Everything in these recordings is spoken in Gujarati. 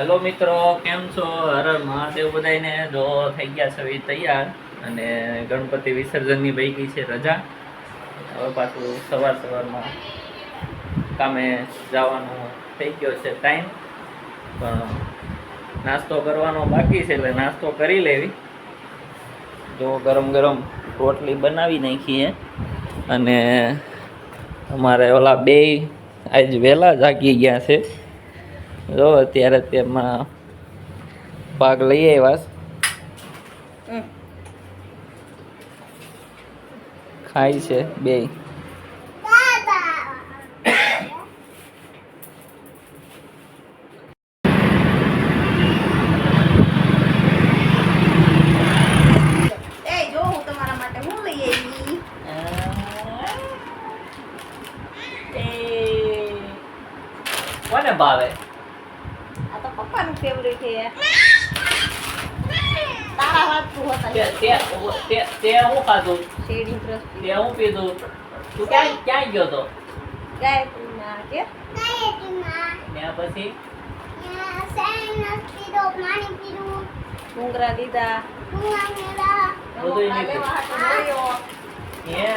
હેલો મિત્રો, કેમ છો? હર મહાદેવ બધાને જો થઈ ગયા છે તૈયાર અને ગણપતિ વિસર્જનની ગઈ છે રજા. હવે પાછું સવાર સવારમાં કામે જવાનો થઈ ગયો છે ટાઈમ પણ નાસ્તો કરવાનો બાકી છે એટલે નાસ્તો કરી લેવી. જો ગરમ ગરમ રોટલી બનાવી નાખીએ. અને અમારે ઓલા બે આજ વહેલા જાગી ગયા છે. જો અત્યારે તેમાં ભાગ લઈ આવ્યા ખાય છે બે. એ તમારા માટે હું લઈ આવી કોને ભાવે? પપ્પાનું ફેવરેટ છે તારા હાથ તું હતા તે તે તે તે હું ખાધું? શેરડી દ્રષ્ટિ. તે હું પીધું? તું ક્યાં ક્યાં ગયો તો? ગાયત્રીના કે? ને પછી? ડુંગરા લીધા. બધુંય રમકડાં લીધું. લેવા હાટુ ગયો. હે.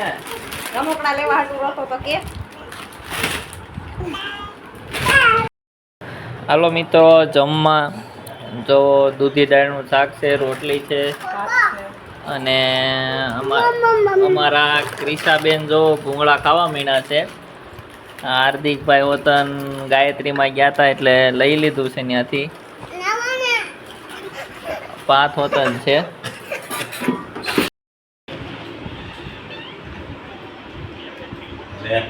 રમકડાં લેવા હાટુ રતો તો કે? હાલો મિત્રો, જમવા. જો દૂધી દાળનું શાક છે, રોટલી છે. અને અમા- અમારા ક્રિશાબેન જો ભૂંગળા ખાવા મીણા છે. હાર્દિકભાઈ વતન ગાયત્રીમાં ગયા હતા એટલે લઈ લીધું છે ત્યાંથી. પાંચ વતન છે. લે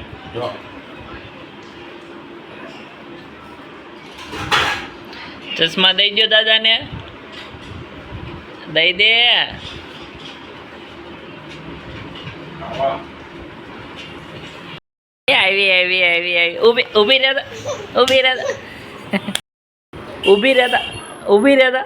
ચશ્મા દઈ દો દાદાને. દઈ દે. આવા, આવી આવી આવી. ઊભી ઊભી રહેતા ઊભી રહેતા. ઊભી રહેતા ઊભી રહેતા.